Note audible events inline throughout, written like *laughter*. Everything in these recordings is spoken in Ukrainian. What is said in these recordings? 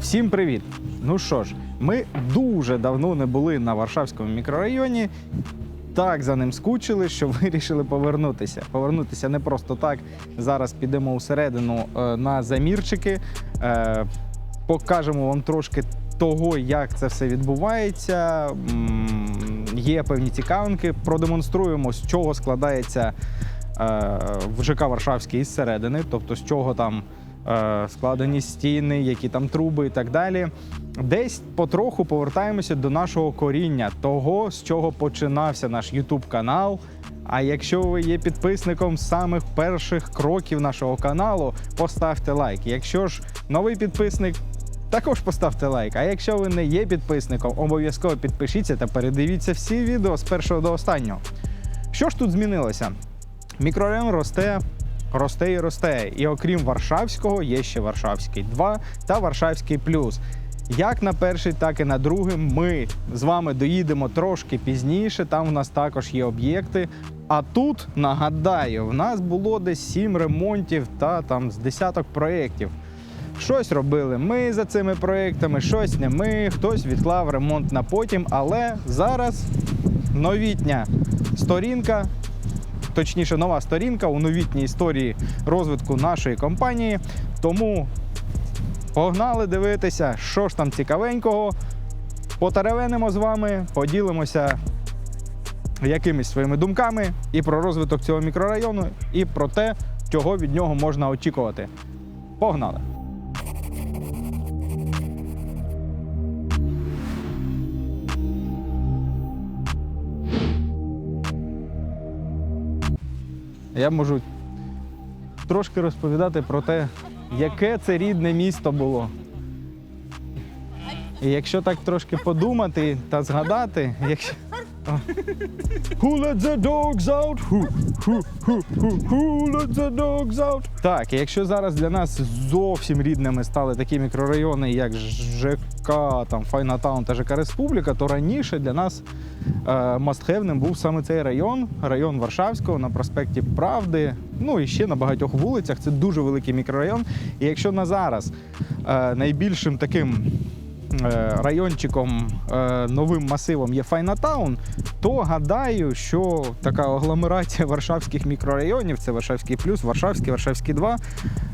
Всім привіт! Ну що ж, ми дуже давно не були на Варшавському мікрорайоні. Так за ним скучили, що *laughs* вирішили повернутися. Повернутися не просто так. Зараз підемо усередину е, на замірчики, е, покажемо вам трошки того, як це все відбувається. Є певні цікавинки. Продемонструємо, з чого складається е, в ЖК Варшавський із середини, тобто з чого там складені стіни, які там труби і так далі. Десь потроху повертаємося до нашого коріння, того, з чого починався наш YouTube канал. А якщо ви є підписником з самих перших кроків нашого каналу, поставте лайк. Якщо ж новий підписник, також поставте лайк. А якщо ви не є підписником, обов'язково підпишіться та передивіться всі відео з першого до останнього. Що ж тут змінилося? Мікрорайон росте, росте і росте. І окрім Варшавського, є ще Варшавський 2 та Варшавський плюс. Як на перший, так і на другий ми з вами доїдемо трошки пізніше. Там у нас також є об'єкти. А тут нагадаю, в нас було десь сім ремонтів та там з десяток проєктів. Щось робили ми за цими проєктами, щось не ми, хтось відклав ремонт на потім. Але зараз новітня сторінка, точніше, нова сторінка у новітній історії розвитку нашої компанії. Тому погнали дивитися, що ж там цікавенького. Потеревенимо з вами, поділимося якимись своїми думками і про розвиток цього мікрорайону, і про те, чого від нього можна очікувати. Погнали! Я можу трошки розповідати про те, яке це рідне місто було. І якщо так трошки подумати та згадати, якщо. Who let the dogs out? Who, who, who, who, who let the dogs out? Так, якщо зараз для нас зовсім рідними стали такі мікрорайони, як ЖК, там, Файнатаун та ЖК Республіка, то раніше для нас е, мастхевним був саме цей район, район Варшавського на проспекті Правди. Ну і ще на багатьох вулицях. Це дуже великий мікрорайон. І якщо на зараз е, найбільшим таким райончиком, е, новим масивом є Файнатаун, то гадаю, що така агломерація варшавських мікрорайонів, це Варшавський плюс, Варшавський, Варшавський 2,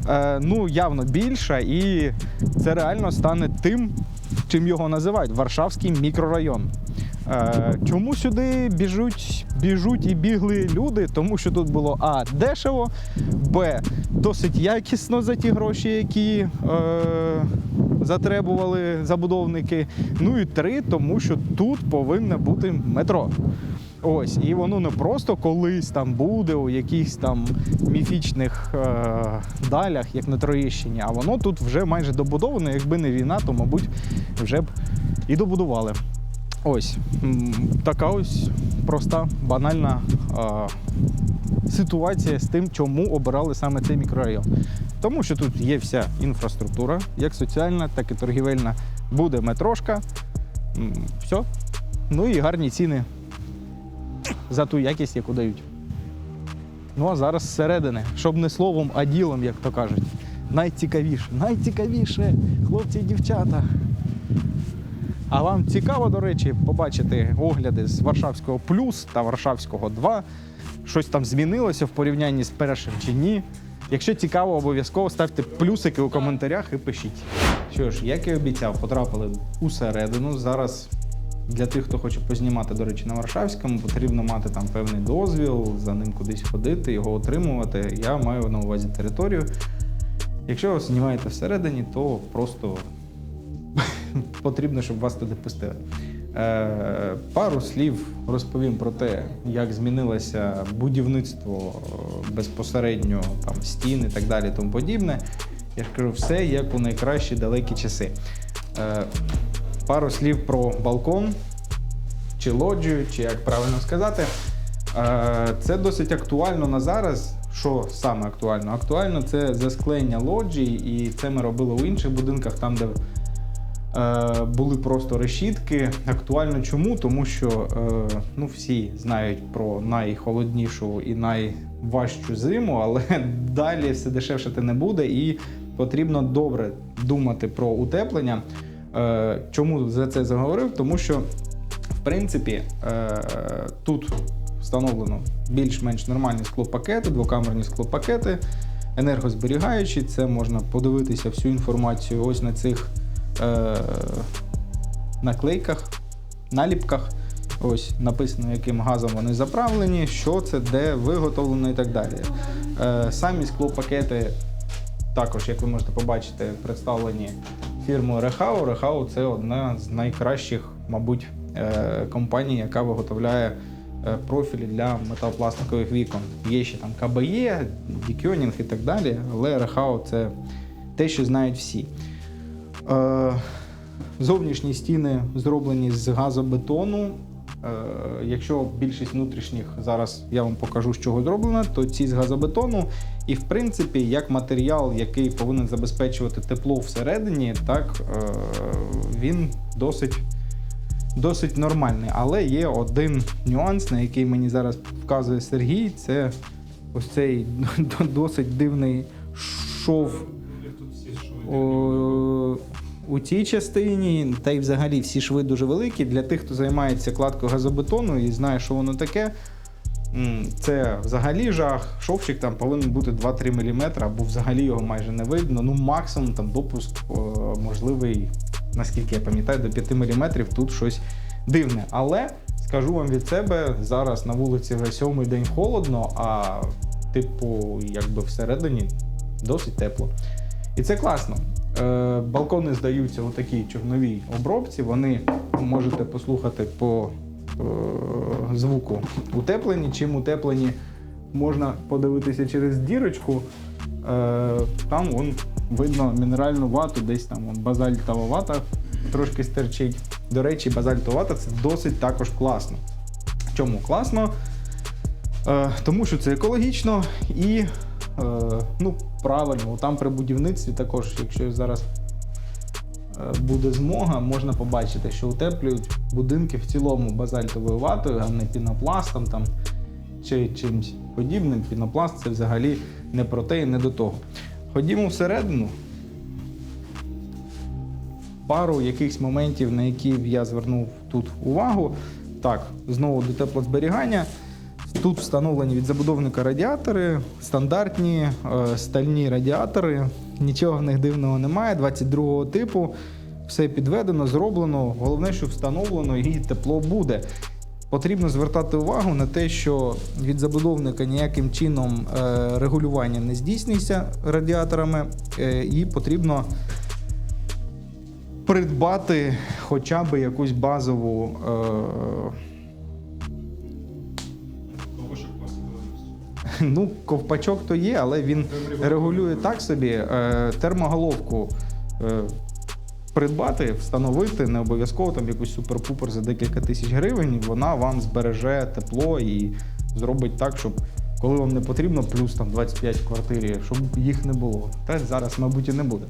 е, ну явно більша, і це реально стане тим, чим його називають Варшавський мікрорайон. Е, Чому сюди біжуть, біжуть і бігли люди? Тому що тут було А дешево, Б досить якісно за ті гроші, які е, затребували забудовники. Ну і три, тому що тут повинне бути метро. Ось, і воно не просто колись там буде у якихось там міфічних е, далях, як на Троєщині, а воно тут вже майже добудовано. Якби не війна, то, мабуть, вже б і добудували. Ось така ось проста, банальна е, ситуація з тим, чому обирали саме цей мікрорайон. Тому що тут є вся інфраструктура, як соціальна, так і торгівельна. Буде метрошка. Все. Ну і гарні ціни за ту якість, яку дають. Ну а зараз зсередини, щоб не словом, а ділом, як то кажуть. Найцікавіше, найцікавіше, хлопці і дівчата. А вам цікаво, до речі, побачити огляди з Варшавського плюс та Варшавського 2. Щось там змінилося в порівнянні з першим чи ні. Якщо цікаво, обов'язково ставте плюсики у коментарях і пишіть. Що ж, як і обіцяв, потрапили усередину. Зараз для тих, хто хоче познімати, до речі, на Варшавському, потрібно мати там певний дозвіл, за ним кудись ходити, його отримувати. Я маю на увазі територію. Якщо ви знімаєте всередині, то просто потрібно, щоб вас туди пустили. Е, пару слів розповім про те, як змінилося будівництво е, безпосередньо там стін і так далі, тому подібне. Я ж кажу, все як у найкращі далекі часи. Е, пару слів про балкон чи лоджію, чи як правильно сказати. Це досить актуально на зараз. Що саме актуально? Актуально це засклення лоджії, і це ми робили у інших будинках, там, де були просто решітки. Актуально чому? Тому що е, ну, всі знають про найхолоднішу і найважчу зиму, але *laughs* далі все дешевше не буде. І потрібно добре думати про утеплення. Е, Чому за це заговорив? Тому що, в принципі, е, тут встановлено більш-менш нормальні склопакети, двокамерні склопакети, енергозберігаючі. Це можна подивитися всю інформацію ось на цих е, наклейках, наліпках. Ось написано, яким газом вони заправлені, що це, де виготовлено і так далі. Е, самі склопакети також, як ви можете побачити, представлені фірмою Рехау. Рехау це одна з найкращих, мабуть, е, компаній, яка виготовляє е, профілі для металопластикових вікон. Є ще там КБЄ, Дікьонінг і так далі, але Рехау це те, що знають всі. Е, Зовнішні стіни зроблені з газобетону. Е, Якщо більшість внутрішніх зараз я вам покажу, з чого зроблено, то ці з газобетону. І в принципі, як матеріал, який повинен забезпечувати тепло всередині, так е, він досить, досить нормальний. Але є один нюанс, на який мені зараз вказує Сергій. Це ось цей *laughs* досить дивний шов о, у цій частині, та й взагалі всі шви дуже великі. Для тих, хто займається кладкою газобетону і знає, що воно таке. Це взагалі жах. Шовчик там повинен бути 2-3 мм, або взагалі його майже не видно. Ну, максимум там допуск можливий, наскільки я пам'ятаю, до 5 мм тут щось дивне. Але скажу вам від себе, зараз на вулиці вже сьомий день холодно, а типу, якби всередині досить тепло. І це класно. Е, балкони здаються у такій човновій обробці. Вони можете послухати по е, звуку утеплені. Чим утеплені можна подивитися через дірочку. Е, там вон, видно мінеральну вату, десь там вон, базальтова вата трошки стерчить. До речі, базальтова вата це досить також класно. Чому класно? Тому що це екологічно і ну, правильно. Там при будівництві також, якщо зараз е, буде змога, можна побачити, що утеплюють будинки в цілому базальтовою ватою, а не пінопластом там, чи чимось подібним. Пінопласт це взагалі не про те і не до того. Ходімо всередину. Пару якихось моментів, на які я звернув тут увагу. Так, знову до теплозберігання. Тут встановлені від забудовника радіатори, стандартні е, стальні радіатори. Нічого в них дивного немає. 22-го типу. Все підведено, зроблено. Головне, що встановлено і тепло буде. Потрібно звертати увагу на те, що від забудовника ніяким чином е, регулювання не здійснюється радіаторами, е, і потрібно придбати хоча б якусь базову. Ну, ковпачок то є, але він регулює так собі. Е, термоголовку е, придбати, встановити, не обов'язково там якусь супер-пупер за декілька тисяч гривень. Вона вам збереже тепло і зробить так, щоб коли вам не потрібно, плюс там 25 в квартирі, щоб їх не було. Та зараз, мабуть, і не буде.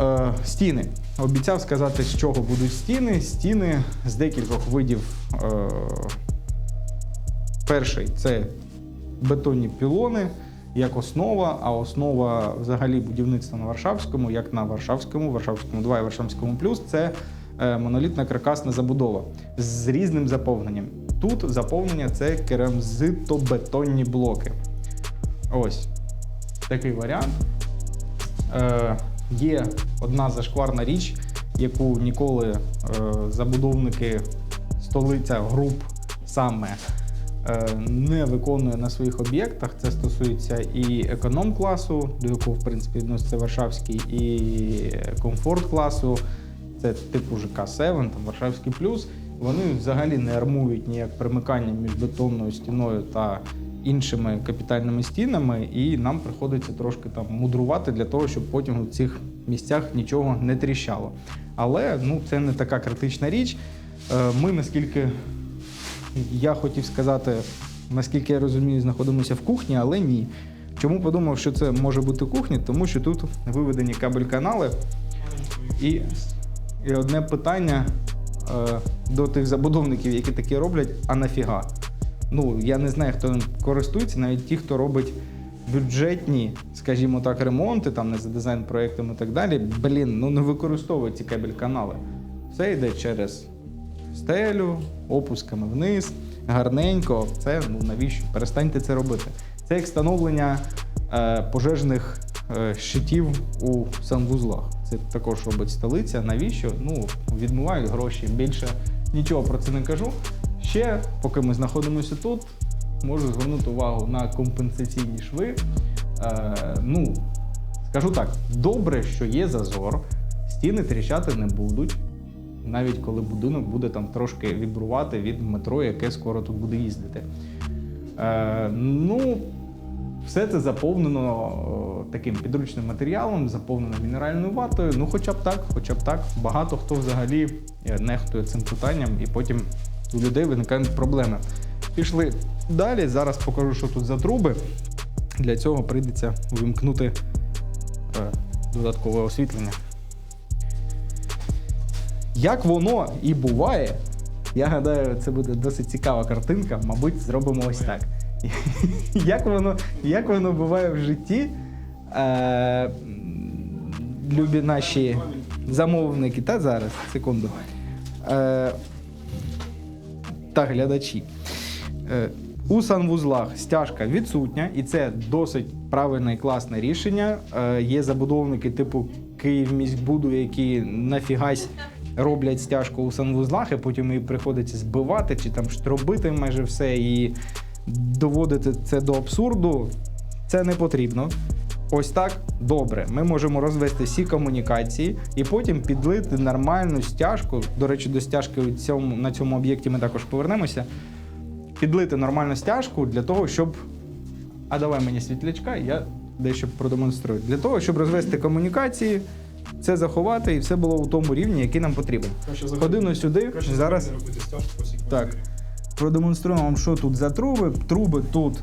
Е, стіни. Обіцяв сказати, з чого будуть стіни. Стіни з декількох видів. Е, перший це бетонні пілони як основа, а основа взагалі будівництва на Варшавському, як на Варшавському, Варшавському 2 і Варшавському плюс, це е, монолітна каркасна забудова з різним заповненням. Тут заповнення це керамзитобетонні блоки. Ось такий варіант. Е, є одна зашкварна річ, яку ніколи е, забудовники столиця груп саме не виконує на своїх об'єктах. Це стосується і економ-класу, до якого в принципі відноситься Варшавський, і комфорт-класу. Це типу ЖК-7, там Варшавський плюс. Вони взагалі не армують ніяк примикання між бетонною стіною та іншими капітальними стінами, і нам приходиться трошки там мудрувати для того, щоб потім у цих місцях нічого не тріщало. Але ну, це не така критична річ. Е, Ми, наскільки я хотів сказати, наскільки я розумію, знаходимося в кухні, але ні. Чому подумав, що це може бути кухня? Тому що тут виведені кабель-канали. І, і одне питання е, до тих забудовників, які таке роблять, а нафіга? Ну, я не знаю, хто ним користується, навіть ті, хто робить бюджетні скажімо так, ремонти, там не за дизайн проєктом і так далі. Блін, ну не використовують ці кабель канали. Все йде через стелю, опусками вниз, гарненько. Це ну навіщо? Перестаньте це робити. Це як встановлення е, пожежних е, щитів у санвузлах. Це також робить столиця. Навіщо? Ну, відмивають гроші. Більше нічого про це не кажу. Ще, поки ми знаходимося тут, можу звернути увагу на компенсаційні шви. Е, ну, скажу так, добре, що є зазор, стіни тріщати не будуть навіть коли будинок буде там трошки вібрувати від метро, яке скоро тут буде їздити. Е, ну, все це заповнено о, таким підручним матеріалом, заповнено мінеральною ватою. Ну, хоча б так, хоча б так. Багато хто взагалі е, нехтує цим питанням, і потім у людей виникають проблеми. Пішли далі. Зараз покажу, що тут за труби. Для цього прийдеться увімкнути е, додаткове освітлення. Як воно і буває, я гадаю, це буде досить цікава картинка. Мабуть, зробимо ось так. *laughs* Як воно, як воно буває в житті, е, любі наші замовники, та зараз, секунду. Е, та глядачі. Е, у санвузлах стяжка відсутня, і це досить правильне і класне рішення. Е, є забудовники типу Київміськбуду, які нафігась роблять стяжку у санвузлах, і потім її приходиться збивати чи там штробити майже все і доводити це до абсурду. Це не потрібно. Ось так добре. Ми можемо розвести всі комунікації і потім підлити нормальну стяжку. До речі, до стяжки цьому, на цьому об'єкті ми також повернемося. Підлити нормальну стяжку для того, щоб. А давай мені світлячка, я дещо продемонструю. Для того, щоб розвести комунікації, це заховати і все було у тому рівні, який нам потрібен. Ходимо сюди. Зараз Так. продемонструємо вам, що тут за труби. Труби тут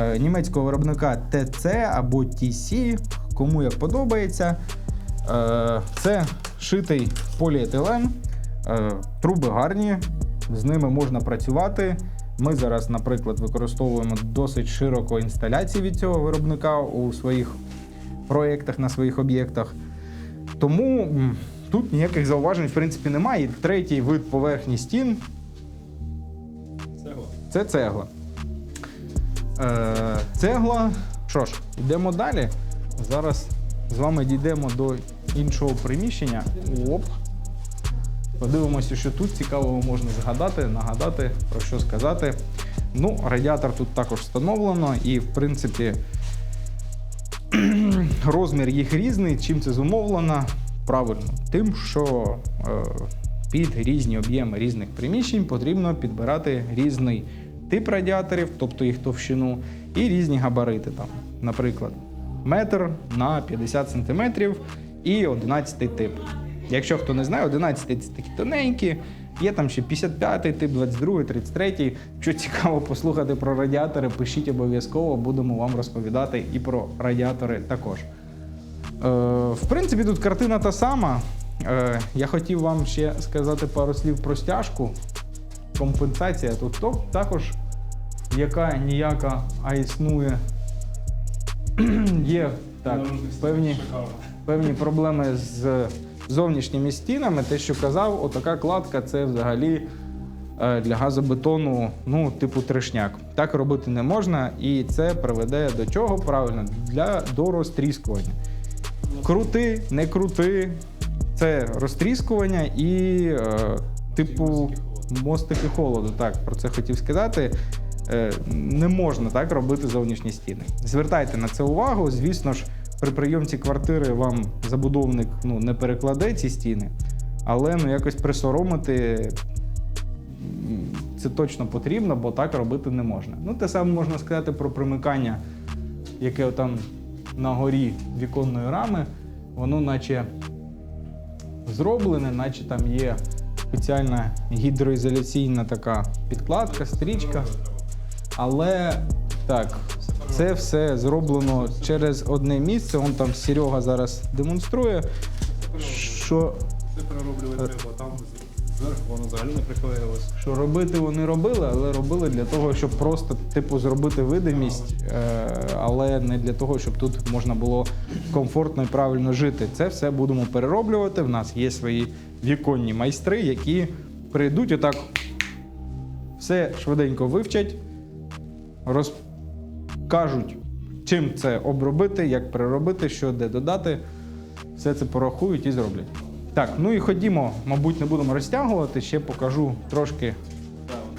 е, німецького виробника ТЦ або TC, кому як подобається. Е, це шитий поліетилен. Е, труби гарні, з ними можна працювати. Ми зараз, наприклад, використовуємо досить широко інсталяції від цього виробника у своїх проєктах на своїх об'єктах. Тому тут ніяких зауважень, в принципі, немає. І третій вид поверхні стін це цегла. Е, цегла. Що ж, йдемо далі. Зараз з вами дійдемо до іншого приміщення. Оп. Подивимося, що тут цікавого можна згадати, нагадати, про що сказати. Ну, радіатор тут також встановлено, і, в принципі, розмір їх різний. Чим це зумовлено? Правильно, тим, що е, під різні об'єми різних приміщень потрібно підбирати різний тип радіаторів, тобто їх товщину, і різні габарити. Там, наприклад, метр на 50 см і 11 тип. Якщо хто не знає, 11 це такі тоненькі. Є там ще 55-й тип, 22-й, 33-й. Якщо цікаво послухати про радіатори, пишіть обов'язково, будемо вам розповідати і про радіатори також. Е, в принципі, тут картина та сама. Е, я хотів вам ще сказати пару слів про стяжку. Компенсація тут то- також яка ніяка, а існує. *clears throat* Є так, певні, певні проблеми з зовнішніми стінами. Те, що казав, отака кладка це взагалі е, для газобетону, ну, типу трешняк. Так робити не можна, і це приведе до чого правильно? Для до розтріскування. Крути, не крути. Це розтріскування і, е, типу, мостики холоду. Так, про це хотів сказати. Е, не можна так робити зовнішні стіни. Звертайте на це увагу. Звісно ж, при прийомці квартири вам забудовник ну, не перекладе ці стіни, але ну, якось присоромити це точно потрібно, бо так робити не можна. Ну, те саме можна сказати про примикання, яке там на горі віконної рами, воно наче зроблене, наче там є спеціальна гідроізоляційна така підкладка, стрічка. Але так, це все зроблено через одне місце. Он там Серега зараз демонструє, що Це перероблювати треба там зверху воно взагалі не приклеїлось. Що робити вони робили, але робили для того, щоб просто типу зробити видимість, е, але не для того, щоб тут можна було комфортно і правильно жити. Це все будемо перероблювати. В нас є свої віконні майстри, які прийдуть і так все швиденько вивчать, розкажуть, чим це обробити, як переробити, що де додати. Все це порахують і зроблять. Так, ну і ходімо, мабуть, не будемо розтягувати, ще покажу трошки.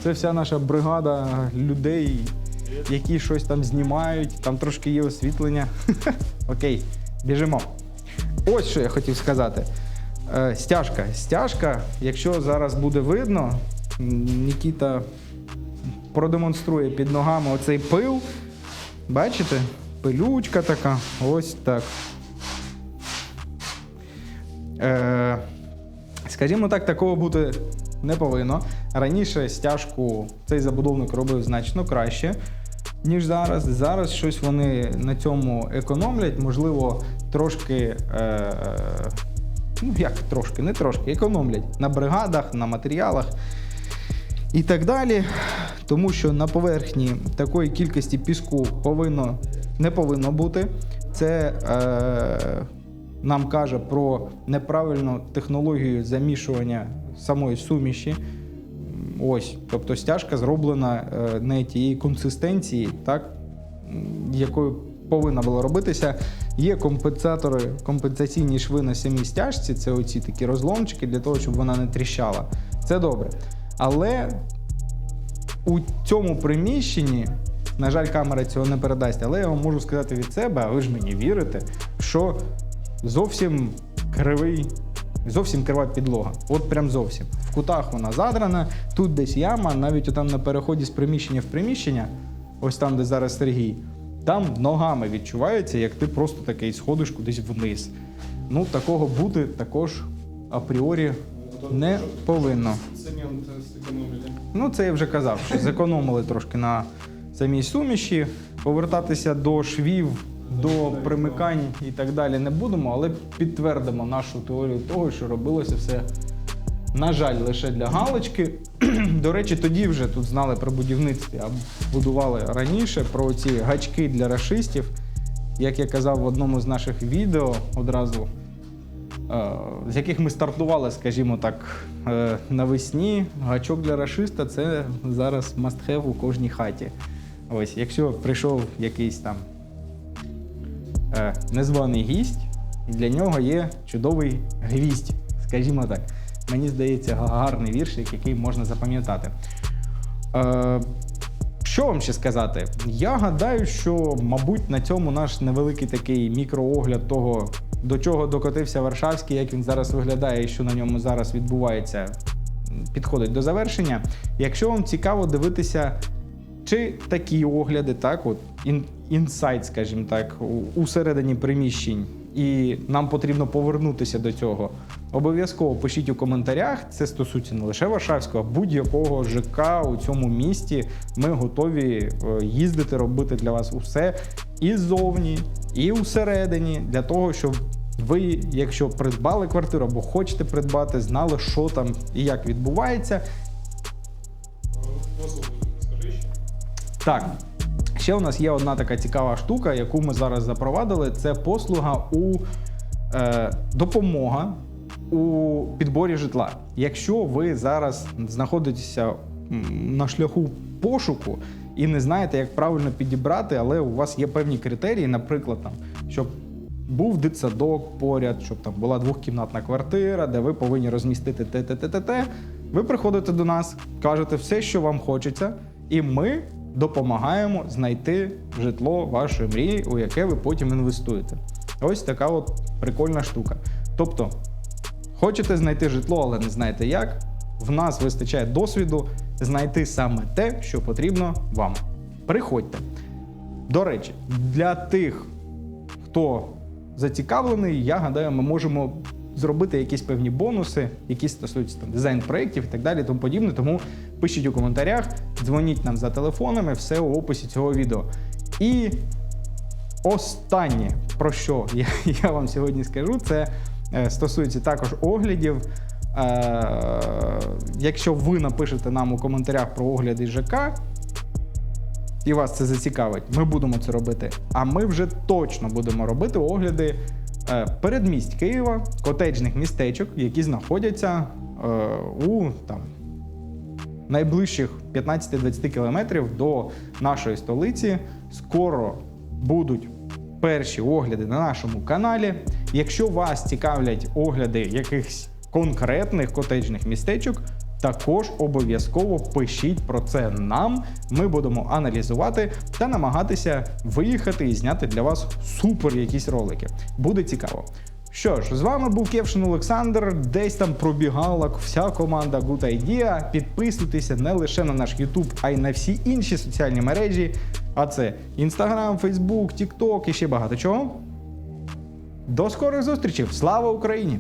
Це вся наша бригада людей, які щось там знімають, там трошки є освітлення. *laughs* Окей, біжимо. Ось що я хотів сказати. Е, стяжка. Стяжка, якщо зараз буде видно, Нікіта продемонструє під ногами оцей пил. Бачите? Пилючка така. Ось так. Е, скажімо так, такого бути не повинно. Раніше стяжку цей забудовник робив значно краще, ніж зараз. Зараз щось вони на цьому економлять, можливо, трошки. Е, ну, як трошки, не трошки, економлять на бригадах, на матеріалах і так далі. Тому що на поверхні такої кількості піску повинно, не повинно бути. Це е, нам каже про неправильну технологію замішування самої суміші. Ось, тобто стяжка зроблена е, не тієї консистенції, так, якою повинна була робитися. Є компенсатори, компенсаційні шви на самій стяжці, це оці такі розломчики для того, щоб вона не тріщала. Це добре. Але у цьому приміщенні, на жаль, камера цього не передасть, але я вам можу сказати від себе, а ви ж мені вірите, що зовсім кривий, зовсім крива підлога. От прям зовсім. В кутах вона задрана, тут десь яма, навіть там на переході з приміщення в приміщення, ось там, де зараз Сергій, там ногами відчувається, як ти просто такий сходиш кудись вниз. Ну, такого бути також апріорі не повинно. Цемент зекономили. Ну, це я вже казав, що зекономили трошки на самій суміші. Повертатися до швів, до примикань і так далі не будемо, але підтвердимо нашу теорію того, що робилося все, на жаль, лише для галочки. *clears throat* До речі, тоді вже тут знали про будівництві, а будували раніше про ці гачки для рашистів. Як я казав в одному з наших відео одразу, з яких ми стартували, скажімо так, е, навесні. Гачок для рашиста це зараз must-have у кожній хаті. Ось, якщо прийшов якийсь там е, незваний гість, для нього є чудовий гвіздь, скажімо так. Мені здається, гарний віршик, який можна запам'ятати. Е, що вам ще сказати? Я гадаю, що, мабуть, на цьому наш невеликий такий мікроогляд того, до чого докотився Варшавський, як він зараз виглядає і що на ньому зараз відбувається, підходить до завершення. Якщо вам цікаво дивитися, чи такі огляди, так, от ін, інсайт, скажімо так, усередині приміщень, і нам потрібно повернутися до цього. Обов'язково пишіть у коментарях. Це стосується не лише Варшавського, а будь-якого ЖК у цьому місті. Ми готові е, їздити, робити для вас усе і ззовні, і усередині, для того, щоб ви, якщо придбали квартиру або хочете придбати, знали, що там і як відбувається. Так, ще у нас є одна така цікава штука, яку ми зараз запровадили. Це послуга у е, допомога у підборі житла. Якщо ви зараз знаходитеся на шляху пошуку і не знаєте, як правильно підібрати, але у вас є певні критерії, наприклад, там, щоб був дитсадок поряд, щоб там була двохкімнатна квартира, де ви повинні розмістити те, те, те, те, те. Ви приходите до нас, кажете все, що вам хочеться, і ми допомагаємо знайти житло вашої мрії, у яке ви потім інвестуєте. Ось така от прикольна штука. Тобто, хочете знайти житло, але не знаєте як. В нас вистачає досвіду знайти саме те, що потрібно вам. Приходьте. До речі, для тих, хто зацікавлений, я гадаю, ми можемо зробити якісь певні бонуси, які стосуються там дизайн-проєктів і так далі, тому подібне. Тому пишіть у коментарях, дзвоніть нам за телефонами, все у описі цього відео. І останнє, про що *laughs* я, я вам сьогодні скажу, це е, стосується також оглядів. Е, якщо ви напишете нам у коментарях про огляди ЖК, і вас це зацікавить, ми будемо це робити. А ми вже точно будемо робити огляди е, передмість Києва, котеджних містечок, які знаходяться е, у там, найближчих 15-20 кілометрів до нашої столиці. Скоро будуть перші огляди на нашому каналі. Якщо вас цікавлять огляди якихось конкретних котеджних містечок, також обов'язково пишіть про це нам. Ми будемо аналізувати та намагатися виїхати і зняти для вас супер якісь ролики. Буде цікаво. Що ж, з вами був Кевшин Олександр. Десь там пробігала вся команда Good Idea. Підписуйтеся не лише на наш YouTube, а й на всі інші соціальні мережі. А це Instagram, Facebook, TikTok і ще багато чого. До скорих зустрічей! Слава Україні!